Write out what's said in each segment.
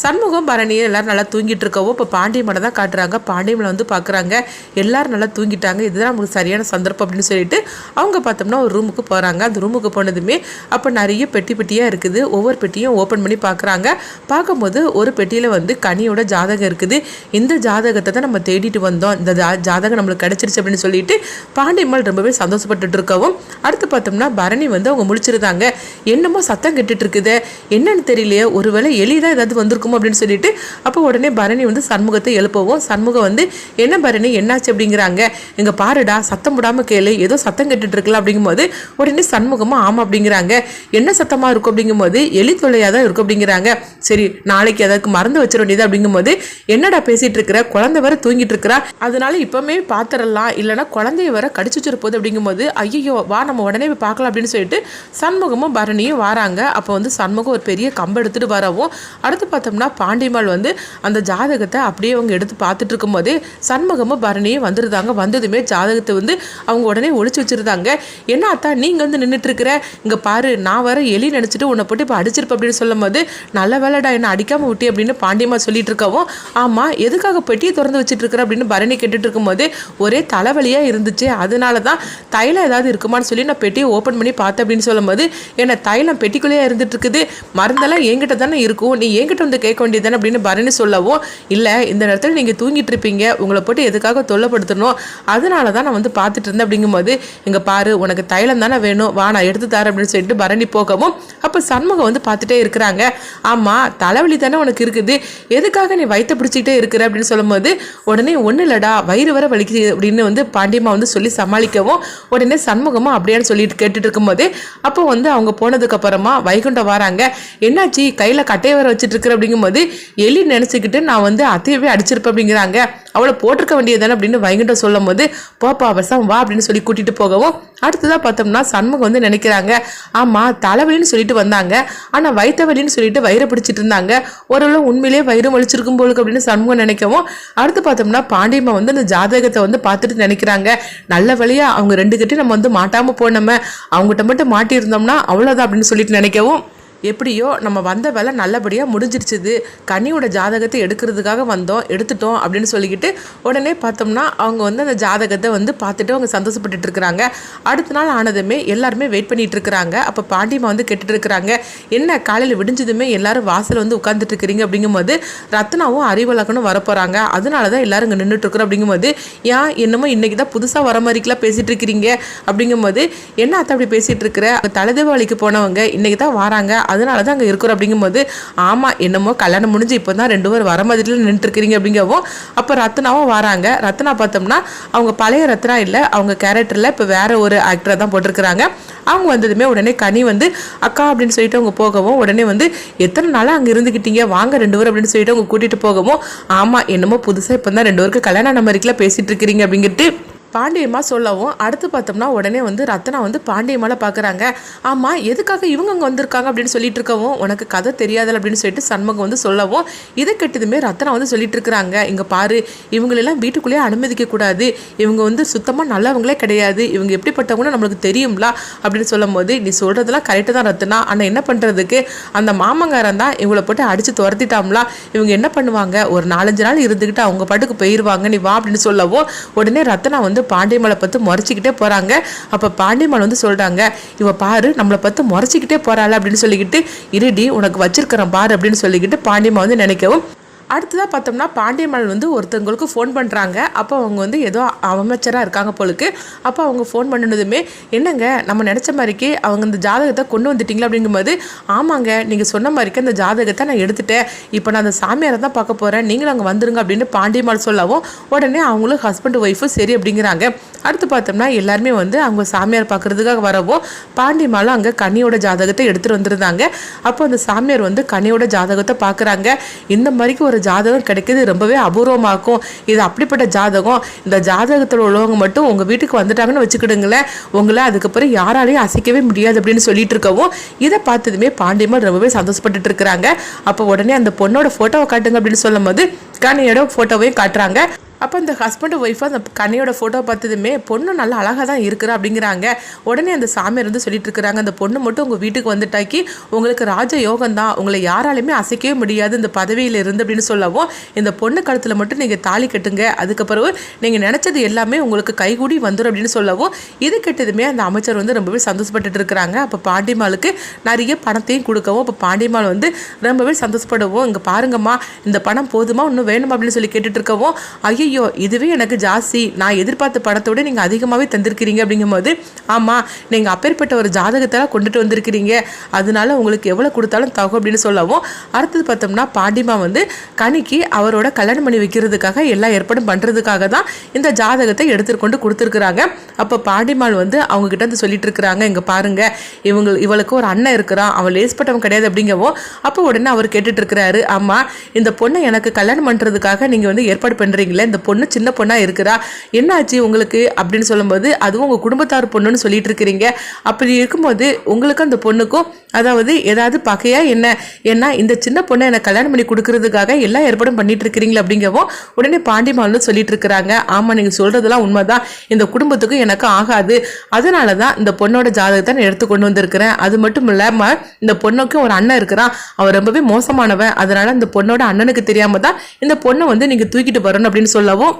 சண்முகம் பரணியும் எல்லோரும் நல்லா தூங்கிட்டு இருக்கவோ இப்போ பாண்டியமனை தான் காட்டுறாங்க. பாண்டியமனை வந்து பார்க்குறாங்க எல்லோரும் நல்லா தூங்கிட்டாங்க. இதுதான் நமக்கு சரியான சந்தர்ப்பம் அப்படின்னு சொல்லிட்டு அவங்க பார்த்தோம்னா ஒரு ரூமுக்கு போகிறாங்க அந்த ரூமுக்கு போனதுமே அப்போ நிறைய பெட்டி பெட்டியாக இருக்குது. ஒவ்வொரு பெட்டியும் ஓப்பன் பண்ணி பார்க்குறாங்க பார்க்கும்போது ஒரு பெட்டியில் வந்து கனியோட ஜாதகம் இருக்குது. இந்த ஜாதகத்தை தான் நம்ம தேடிட்டு வந்தோம். இந்த ஜா- ஜாதகம் நம்மளுக்கு கிடச்சிருச்சு அப்படின்னு சொல்லிட்டு பாண்டியம்மாள் ரொம்பவே சந்தோஷப்பட்டுட்டு இருக்கவும் அடுத்து பார்த்தோம்னா பரணி வந்து அவங்க முடிச்சிருந்தாங்க என்னமோ சத்தம் கெட்டுட்டு இருக்குது என்னன்னு தெரியலையே. ஒருவேளை எளிதாக ஏதாவது வந்திருக்குமோ அப்படின்னு சொல்லிட்டு அப்போ உடனே பரணி வந்து சண்முகத்தை எழுப்பவும் சண்முகம் வந்து என்ன பரணி? என்னாச்சு? அப்படிங்கிறாங்க. இங்க பாருடா சத்தம் விடாம கேளு. ஏதோ சத்தம் கெட்டுட்டு இருக்கலாம் அப்படிங்கும்போது உடனே சண்முகமும் ஆமா அப்படிங்கிறாங்க. என்ன சத்தமா இருக்கும்? அப்படிங்கும்போது எலி தொல்லையாக தான் இருக்கும் அப்படிங்கிறாங்க. சரி நாளைக்கு அதற்கு மறந்து வச்சிட வேண்டியது? அப்படிங்கும்போது என்னடா பேசிட்டு இருக்கிற? குழந்தை வர தூங்கிட்டு இருக்கிறா. அதனால இப்பவுமே பாத்திரலாம். இல்லைன்னா குழந்தைய வர கடிச்சு வச்சிட போகுது அப்படிங்கும்போது ஐயோ வா நம்ம உடனே போய் பார்க்கலாம் அப்படின்னு சொல்லிட்டு சண்முகமும் பரணியும் வராங்க. அப்போ வந்து சண்முகம் ஒரு பெரிய கம்பு எடுத்துகிட்டு வரவும் அடுத்து பார்த்தோம்னா பாண்டிமால் வந்து அந்த ஜாதகத்தை அப்படியே அவங்க எடுத்து பார்த்துட்டு இருக்கும்போதே சண்முகமும் பரணியும் வந்துருந்தாங்க. வந்ததுமே ஜாதகத்தை வந்து அவங்க உடனே ஒழிச்சு வச்சிருந்தாங்க. என்ன அத்தா நீங்க வந்து நின்றுட்டு இருக்கிற பாரு நான் வர எலி நினச்சிட்டு உன்னை போட்டு இப்போ அடிச்சிருப்பேன் அப்படின்னு சொல்லும் போது நல்ல வேலைடா என்னை அடிக்காமல் விட்டி அப்படின்னு பாண்டியம்மா சொல்லிட்டு இருக்கவும் ஆமாம் எதுக்காக பெட்டியை திறந்து வச்சுட்டு இருக்கிற அப்படின்னு பரணி கேட்டுட்டு இருக்கும்போது ஒரே தலைவலியாக இருந்துச்சு அதனால தான் தைலம் ஏதாவது இருக்குமான்னு சொல்லி நான் பெட்டியை ஓப்பன் பண்ணி பார்த்தேன் அப்படின்னு சொல்லும்போது என்னை தைலம் பெட்டிக்குள்ளேயே இருந்துட்டு இருக்குது மருந்தெல்லாம் என்கிட்ட தானே இருக்கும். நீ என்கிட்ட வந்து கேட்க வேண்டியது தானே அப்படின்னு பரணி சொல்லவும் இல்லை இந்த நேரத்தில் நீங்கள் தூங்கிட்டு இருப்பீங்க உங்களை போட்டு எதுக்காக தொல்லைப்படுத்தணும்? அதனால தான் நான் வந்து பார்த்துட்டு இருந்தேன். அப்படிங்கும்போது இங்கே பாரு உனக்கு தைலம் தானே வேணும். வா நான் எடுத்து தரேன். அப்படின்னு சொல்லிட்டு பரணி போகவும் அப்போ சண்முகம் வந்து பார்த்துட்டே இருக்கிறாங்க. ஆமாம் தலைவலி தானே உனக்கு இருக்குது. எதுக்காக நீ வயிற்ற பிடிச்சிக்கிட்டே இருக்கிற? அப்படின்னு சொல்லும்போது உடனே ஒன்றும் இல்லடா வயிறு வர வலிக்குது. அப்படின்னு வந்து பாண்டியம்மா வந்து சொல்லி சமாளிக்கவும் உடனே சண்முகமாக அப்படியான்னு சொல்லிட்டு கேட்டுட்டு இருக்கும்போது அப்போ வந்து அவங்க போனதுக்கு அப்புறமா வைகுண்டம் வராங்க. என்னாச்சு? கையில கட்டையை வர வச்சுட்டு இருக்கிற? அப்படிங்கும்போது எலி நினைச்சுக்கிட்டு நான் வந்து அத்தையவே அடிச்சிருப்பேன் அப்படிங்கிறாங்க. அவளை போட்டிருக்க வேண்டியதானே அப்படின்னு வைகுண்டம் சொல்லும் போது போப்பா அவசம் வா அப்படின்னு சொல்லி கூட்டிட்டு போகவும் அடுத்ததாக பார்த்தோம்னா சண்முகம் வந்து நினைக்கிறாங்க ஆமா தலைவலின்னு சொல்லிட்டு வந்தாங்க. ஆனா வயிற்று வலின்னு சொல்லிட்டு வயிறை பிடிச்சிட்டு இருந்தாங்க. ஓரளவு உண்மையிலேயே வயிறு வலிச்சிருக்கும் போலுக்கு அப்படின்னு சண்முகம் நினைக்கவும் அடுத்து பார்த்தோம்னா பாண்டியம்மா வந்து அந்த ஜாதகத்தை வந்து பார்த்துட்டு நினைக்கிறாங்க. நல்ல வழியா அவங்க ரெண்டு கிட்டே நம்ம வந்து மாட்டாம போனோமே அவங்ககிட்ட மட்டும் மாட்டியிருந்தோம்னா அவ்வளோதான் அப்படின்னு சொல்லிட்டு நினைக்கவும் எப்படியோ நம்ம வந்த வேலை நல்லபடியாக முடிஞ்சிருச்சுது. கனியோட ஜாதகத்தை எடுக்கிறதுக்காக வந்தோம் எடுத்துட்டோம் அப்படின்னு சொல்லிக்கிட்டு உடனே பார்த்தோம்னா அவங்க வந்து அந்த ஜாதகத்தை வந்து பார்த்துட்டு அவங்க சந்தோஷப்பட்டுட்டு இருக்கிறாங்க. அடுத்த நாள் ஆனதுமே எல்லாருமே வெயிட் பண்ணிட்டு இருக்கிறாங்க. அப்போ பாண்டியம்மா வந்து கேட்டுட்டு இருக்கிறாங்க என்ன காலையில் விடிஞ்சதுமே எல்லாரும் வாசல் வந்து உட்காந்துட்டு இருக்கிறீங்க? அப்படிங்கும்போது ரத்னாவும் அறிவழகனும் வரப்போகிறாங்க அதனால தான் எல்லாரும் இங்கே நின்றுட்டு இருக்கிறோம் அப்படிங்கும்போது ஏன் என்னமோ இன்னைக்கு தான் புதுசாக வர மாதிரிக்கெல்லாம் பேசிட்டு இருக்கிறீங்க? அப்படிங்கும்போது என்ன அத்தை அப்படி பேசிட்டு இருக்கிற? தலைதீபாவளிக்கு போனவங்க இன்னைக்கு தான் வராங்க. அதனால தான் அங்கே இருக்கிறோம் அப்படிங்கும்போது ஆமாம் என்னமோ கல்யாணம் முடிஞ்சு இப்போ தான் ரெண்டு பேர் வர மாதிரி நின்றுட்டுருக்கிறீங்க அப்படிங்கவும் அப்போ ரத்னாவும் வராங்க. ரத்னா பார்த்தோம்னா அவங்க பழைய ரத்னா இல்லை அவங்க கேரக்டரில் இப்போ வேற ஒரு ஆக்டரை தான் போட்டிருக்கிறாங்க. அவங்க வந்ததுமே உடனே கனி வந்து அக்கா அப்படின்னு சொல்லிட்டு அவங்க போகவும் உடனே வந்து எத்தனை நாளாக அங்கே இருந்துக்கிட்டீங்க வாங்க ரெண்டு பேரும் அப்படின்னு சொல்லிட்டு அவங்க கூட்டிகிட்டு போகவும் ஆமாம் என்னமோ புதுசாக இப்போ தான் ரெண்டு பேருக்கு கல்யாணம் நம்ம மாதிரிக்கெல்லாம் பேசிகிட்டு இருக்கிறீங்க அப்படிங்கிட்டு பாண்டியம்மா சொல்லவும் அடுத்து பார்த்தோம்னா உடனே வந்து ரத்னா வந்து பாண்டியம்மாவில் பார்க்குறாங்க ஆமாம் எதுக்காக இவங்க அங்கே வந்திருக்காங்க அப்படின்னு சொல்லிட்டு இருக்கவும் உனக்கு கதை தெரியாதல அப்படின்னு சொல்லிட்டு சண்முகம் வந்து சொல்லவும் இதை கெட்டதுமே ரத்னா வந்து சொல்லிட்டு இருக்கிறாங்க. இங்கே பாரு இவங்களெல்லாம் வீட்டுக்குள்ளேயே அனுமதிக்க கூடாது. இவங்க வந்து சுத்தமாக நல்லவங்களே கிடையாது. இவங்க எப்படிப்பட்டவங்கன்னு நம்மளுக்கு தெரியும்ல அப்படின்னு சொல்லும் போது நீ சொல்கிறதெல்லாம் கரெக்டாக தான் ரத்னா ஆனால் என்ன பண்ணுறதுக்கு அந்த மாமங்காரன் தான் இவங்களை போட்டு அடித்து துரத்திட்டாம்லா. இவங்க என்ன பண்ணுவாங்க? ஒரு நாலஞ்சு நாள் இருந்துக்கிட்டு அவங்க பாட்டுக்கு போயிடுவாங்க நீ வா அப்படின்னு சொல்லவும் உடனே ரத்னா வந்து பாண்டியமலை பார்த்து முறைச்சிக்கிட்டே போகிறாங்க அப்போ பாண்டியமலை வந்து சொல்கிறாங்க இவ பாரு நம்மளை பார்த்து முறைச்சிக்கிட்டே போகிறாள் அப்படின்னு சொல்லிக்கிட்டு இருடி உனக்கு வச்சிருக்கிறேன் பாரு அப்படின்னு சொல்லிக்கிட்டு பாண்டியம்மா வந்து நினைக்கவும் அடுத்ததாக பார்த்தோம்னா பாண்டியம்மாள் வந்து ஒருத்தவங்களுக்கு ஃபோன் பண்ணுறாங்க அப்போ அவங்க வந்து ஏதோ அமைச்சராக இருக்காங்க போலுக்கு. அப்போ அவங்க ஃபோன் பண்ணினதுமே என்னங்க நம்ம நினச்ச மாதிரிக்கு அவங்க இந்த ஜாதகத்தை கொண்டு வந்துட்டிங்களா? அப்படிங்கும்போது ஆமாங்க நீங்கள் சொன்ன மாதிரிக்கு அந்த ஜாதகத்தை நான் எடுத்துட்டேன். இப்போ நான் அந்த சாமியாரை தான் பார்க்க போகிறேன் நீங்களும் அங்கே வந்துருங்க அப்படின்னு பாண்டியம்மாள் சொல்லவும் உடனே அவங்களும் ஹஸ்பண்ட் ஒய்ஃபும் சரி அப்படிங்கிறாங்க. அடுத்து பார்த்தோம்னா எல்லாருமே வந்து அவங்க சாமியார் பார்க்குறதுக்காக வரவும் பாண்டியம்மாளும் அங்கே கனியோட ஜாதகத்தை எடுத்துகிட்டு வந்திருந்தாங்க. அப்போ அந்த சாமியார் வந்து கனியோட ஜாதகத்தை பார்க்குறாங்க. இந்த மாதிரிக்கு ஒரு ஜாதகம் கிடைக்கிது ரொம்பவே இருக்கும். இது அப்படிப்பட்ட ஜாதகம். இந்த ஜாதகத்தில் உள்ளவங்க மட்டும் உங்கள் வீட்டுக்கு வந்துட்டாங்கன்னு வச்சுக்கிடுங்களேன். உங்களை அதுக்கப்புறம் யாராலையும் அசைக்கவே முடியாது அப்படின்னு சொல்லிட்டு இருக்கவும் இதை பார்த்ததுமே பாண்டியம்மாள் ரொம்பவே சந்தோஷப்பட்டுட்டு இருக்கிறாங்க. அப்போ உடனே அந்த பொண்ணோட ஃபோட்டோவை காட்டுங்க அப்படின்னு சொல்லும்போது கண்ணியோட ஃபோட்டோவையும் காட்டுறாங்க. அப்போ இந்த ஹஸ்பண்ட் ஒய்ஃபாக அந்த கனியோட ஃபோட்டோ பார்த்ததுமே பொண்ணு நல்லா அழகாக தான் இருக்கிறா அப்படிங்கிறாங்க. உடனே அந்த சாமியார் வந்து சொல்லிட்டு இருக்கிறாங்க. அந்த பொண்ணு மட்டும் உங்கள் வீட்டுக்கு வந்துட்டாக்கி உங்களுக்கு ராஜ யோகம் தான். உங்களை யாராலையுமே அசைக்கவே முடியாது இந்த பதவியில் இருந்து அப்படின்னு சொல்லவும் இந்த பொண்ணு கழுத்தில் மட்டும் நீங்கள் தாலி கட்டுங்க. அதுக்கப்புறம் நீங்கள் நினச்சது எல்லாமே உங்களுக்கு கைகூடி வந்துடும் அப்படின்னு சொல்லவும் இது கெட்டதுமே அந்த அமைச்சர் வந்து ரொம்பவே சந்தோஷப்பட்டுட்டு இருக்கிறாங்க. அப்போ பாண்டிமாலுக்கு நிறைய பணத்தையும் கொடுக்கவும் அப்போ பாண்டிமால் வந்து ரொம்பவே சந்தோஷப்படவும். இங்கே பாருங்கம்மா இந்த பணம் போதுமா? இன்னும் வேணுமா? அப்படின்னு சொல்லி கேட்டுட்டு இருக்கவும் ஐயோ இதுவே எனக்கு ஜாஸ்தி. நான் எதிர்பார்த்த படத்தோட நீங்கள் அதிகமாகவே தந்திருக்கிறீங்க அப்படிங்கும்போது ஆமாம் நீங்கள் அப்பேற்பட்ட ஒரு ஜாதகத்தெல்லாம் கொண்டுட்டு வந்திருக்கிறீங்க. அதனால உங்களுக்கு எவ்வளோ கொடுத்தாலும் தகும் அப்படின்னு சொல்லவும் அடுத்தது பார்த்தோம்னா பாண்டிமா வந்து கனிக்கு அவரோட கல்யாணம் பண்ணி வைக்கிறதுக்காக எல்லா ஏற்பாடும் பண்ணுறதுக்காக தான் இந்த ஜாதகத்தை எடுத்துக்கொண்டு கொடுத்துருக்குறாங்க. அப்போ பாண்டிமால் வந்து அவங்கக்கிட்ட வந்து சொல்லிட்டு இருக்கிறாங்க இங்கே பாருங்க இவங்க இவளுக்கு ஒரு அண்ணன் இருக்கிறான். அவள் லேஸ்பட்டவன் கிடையாது அப்படிங்கவும் அப்போ உடனே அவர் கேட்டுட்டு இருக்கிறாரு. ஆமாம் இந்த பொண்ணை எனக்கு கல்யாணம் பண்ணுறதுக்காக நீங்கள் வந்து ஏற்பாடு பண்ணுறீங்களே இந்த பொண்ணு சின்ன பொண்ணாக இருக்கிறா? என்னாச்சு உங்களுக்கு? அப்படின்னு சொல்லும்போது அதுவும் உங்கள் குடும்பத்தார் பொண்ணுன்னு சொல்லிட்டு இருக்கிறீங்க. அப்படி இருக்கும்போது உங்களுக்கும் அந்த பொண்ணுக்கும் அதாவது ஏதாவது பகையா என்ன? ஏன்னா இந்த சின்ன பொண்ணை எனக்கு கல்யாணம் பண்ணி கொடுக்கறதுக்காக எல்லா ஏற்பாடும் பண்ணிட்டு இருக்கிறீங்களா அப்படிங்கவும் உடனே பாண்டிமாலும் சொல்லிட்டு இருக்கிறாங்க. ஆமாம் நீங்கள் சொல்றதெல்லாம் உண்மைதான். இந்த குடும்பத்துக்கும் எனக்கு ஆகாது. அதனால தான் இந்த பொண்ணோட ஜாதகத்தை நான் எடுத்து கொண்டு வந்திருக்கிறேன். அது மட்டும் இல்லாமல் இந்த பொண்ணுக்கும் ஒரு அண்ணன் இருக்கிறான். அவர் ரொம்பவே மோசமானவன். அதனால இந்த பொண்ணோட அண்ணனுக்கு தெரியாம தான் இந்த பொண்ணை வந்து நீங்கள் தூக்கிட்டு வரணும் அப்படின்னு சொல்லவும்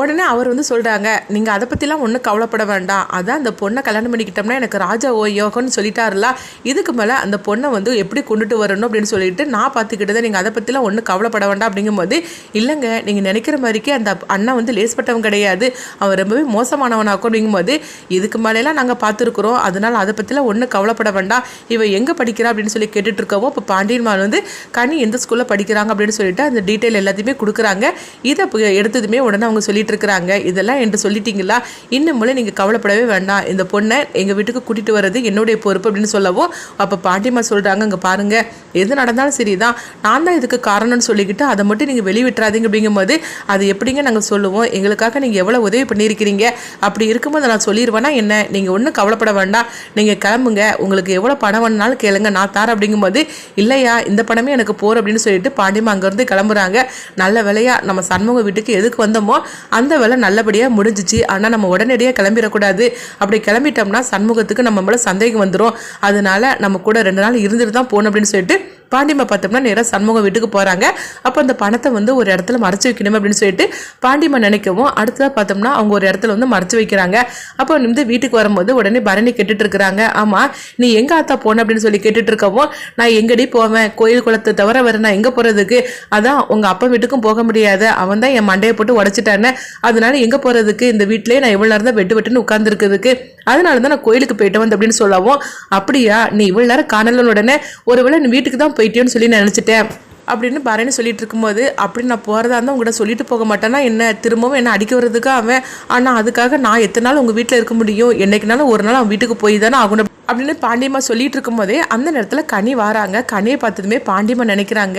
உடனே அவர் வந்து சொல்கிறாங்க நீங்கள் அதை பற்றிலாம் ஒன்றும் கவலைப்பட வேண்டாம். அதான் அந்த பொண்ணை கல்யாணம் பண்ணிக்கிட்டோம்னா எனக்கு ராஜா ஓ யோகம்னு சொல்லிட்டாருல. இதுக்கு மேலே அந்த பொண்ணை வந்து எப்படி கொண்டுட்டு வரணும்? அப்படின்னு சொல்லிட்டு நான் பார்த்துக்கிட்டதை நீங்கள் அதை பற்றிலாம் ஒன்றும் கவலைப்பட வேண்டாம் அப்படிங்கும்போது இல்லைங்க நீங்கள் நினைக்கிற மாதிரிக்கே அந்த அண்ணன் வந்து லேஸ்பட்டவன் கிடையாது. அவன் ரொம்பவே மோசமானவனாக்கும். அப்படிங்கும்போது இதுக்கு மேலேலாம் நாங்கள் பார்த்துருக்குறோம். அதனால் அதை பற்றிலாம் ஒன்றும் கவலைப்பட வேண்டாம். இவன் எங்கே படிக்கிறா? அப்படின்னு சொல்லி கேட்டுட்ருக்கவோ இருக்கவும் இப்போ பாண்டியன்மான் வந்து கனி எந்த ஸ்கூலில் படிக்கிறாங்க? அப்படின்னு சொல்லிட்டு அந்த டீட்டெயில் எல்லாத்தையுமே கொடுக்குறாங்க. இதை எடுத்ததுமே உடனே அவங்க சொல்லி சொல்லிட்டு இருக்கிறாங்க இதெல்லாம் என்று சொல்லிட்டீங்களா? இன்னும் மூலம் நீங்கள் கவலைப்படவே வேண்டாம். இந்த பொண்ணை எங்கள் வீட்டுக்கு கூட்டிகிட்டு வர்றது என்னுடைய பொறுப்பு அப்படின்னு சொல்லவும் அப்போ பாட்டிமா சொல்கிறாங்க அங்கே பாருங்கள் எது நடந்தாலும் சரி தான் நான் தான் இதுக்கு காரணம்னு சொல்லிக்கிட்டு அதை மட்டும் நீங்கள் வெளிவிட்டுறாதீங்க அப்படிங்கும்போது அது எப்படிங்க நாங்கள் சொல்லுவோம்? எங்களுக்காக நீங்கள் எவ்வளோ உதவி பண்ணியிருக்கிறீங்க? அப்படி இருக்கும்போது நான் சொல்லிடுவேன்னா என்ன? நீங்கள் ஒன்றும் கவலைப்பட வேண்டாம். நீங்கள் கிளம்புங்க. உங்களுக்கு எவ்வளோ பணம் வேணுனாலும் கேளுங்க. நான் தாரேன் அப்படிங்கும்போது இல்லையா இந்த பணமே எனக்கு போகிற அப்படின்னு சொல்லிட்டு பாண்டிமா அங்கேருந்து கிளம்புறாங்க. நல்ல வேலையா நம்ம சண்முக வீட்டுக்கு எதுக்கு வந்தோமோ அந்த வேலை நல்லபடியாக முடிஞ்சிச்சு. ஆனால் நம்ம உடனடியாக கிளம்பிடக்கூடாது. அப்படி கிளம்பிட்டோம்னா சண்முகத்துக்கு நம்ம மேலே சந்தேகம் வந்துடும் அதனால நம்ம கூட ரெண்டு நாள் இருந்துட்டு தான் போகணும் அப்படின்னு சொல்லிட்டு பாண்டிமா பார்த்தோம்னா நேராக சண்முகம் வீட்டுக்கு போகிறாங்க அப்போ அந்த பணத்தை வந்து ஒரு இடத்துல மறைச்சு வைக்கணும் அப்படின்னு சொல்லிட்டு பாண்டிமா நினைக்கவும் அடுத்ததாக பார்த்தோம்னா அவங்க ஒரு இடத்துல வந்து மறைச்சு வைக்கிறாங்க. அப்போ வந்து வீட்டுக்கு வரும்போது உடனே பரணி கேட்டுட்டு இருக்கிறாங்க ஆமாம் நீ எங்கே ஆத்தா போன அப்படின்னு சொல்லி கேட்டுட்டு இருக்கவும் நான் எங்கடி போவேன்? கோயில் குளத்தை தவிர வேறு நான் எங்கே போகிறதுக்கு அதான் உங்கள் அப்பா வீட்டுக்கும் போக முடியாது. அவன் தான் என் மண்டையை போட்டு உடச்சிட்டானே. அதனால எங்கே போகிறதுக்கு இந்த வீட்டிலே நான் இவ்வளோ நேரம் தான் வெட்டு வெட்டுன்னு உட்காந்துருக்குதுக்கு அதனால தான் நான் கோயிலுக்கு போயிட்டு வந்து அப்படின்னு சொல்லவும் அப்படியா? நீ இவ்வளோ நேரம் காணலன்னு உடனே ஒருவேளை நீ வீட்டுக்கு தான் போயிட்டேன்னு சொல்லி நினச்சிட்டேன். அப்படின்னு பரணி சொல்லிட்டு இருக்கும்போது அப்படி நான் போகிறதா இருந்தால் உங்கள்கிட்ட சொல்லிட்டு போக மாட்டேன்னா என்ன திரும்பவும் என்ன அடிக்க வர்றதுக்கு அவன்? ஆனால் அதுக்காக நான் எத்தனை நாள் உங்கள் வீட்டில் இருக்க முடியும்? என்னைக்குனாலும் ஒரு நாள் அவன் வீட்டுக்கு போய் தானே ஆகணும். அப்படின்னு பாண்டியம்மா சொல்லிட்டு இருக்கும்போதே அந்த நேரத்தில் கனி வராங்க. கனியை பார்த்ததுமே பாண்டியம்மா நினைக்கிறாங்க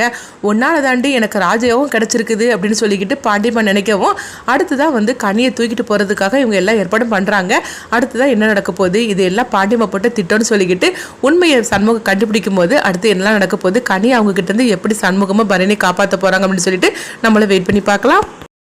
ஒன்னால் தாண்டி எனக்கு ராஜயோகம் கிடச்சிருக்குது அப்படின்னு சொல்லிக்கிட்டு பாண்டியம்மா நினைக்கவும் அடுத்துதான் வந்து கனியை தூக்கிட்டு போகிறதுக்காக இவங்க எல்லாம் ஏற்பாடும் பண்ணுறாங்க அடுத்துதான் என்ன நடக்க போகுது? இது எல்லாம் பாண்டியம்மா போட்டு திட்டம்னு சொல்லிக்கிட்டு உண்மையை சண்முகம் கண்டுபிடிக்கும் போது அடுத்து என்னெல்லாம் நடக்க போகுது? கனி அவங்க இருந்து எப்படி சண்முகமாக பரணி காப்பாற்ற போகிறாங்க அப்படின்னு சொல்லிட்டு நம்மளை வெயிட் பண்ணி பார்க்கலாம்.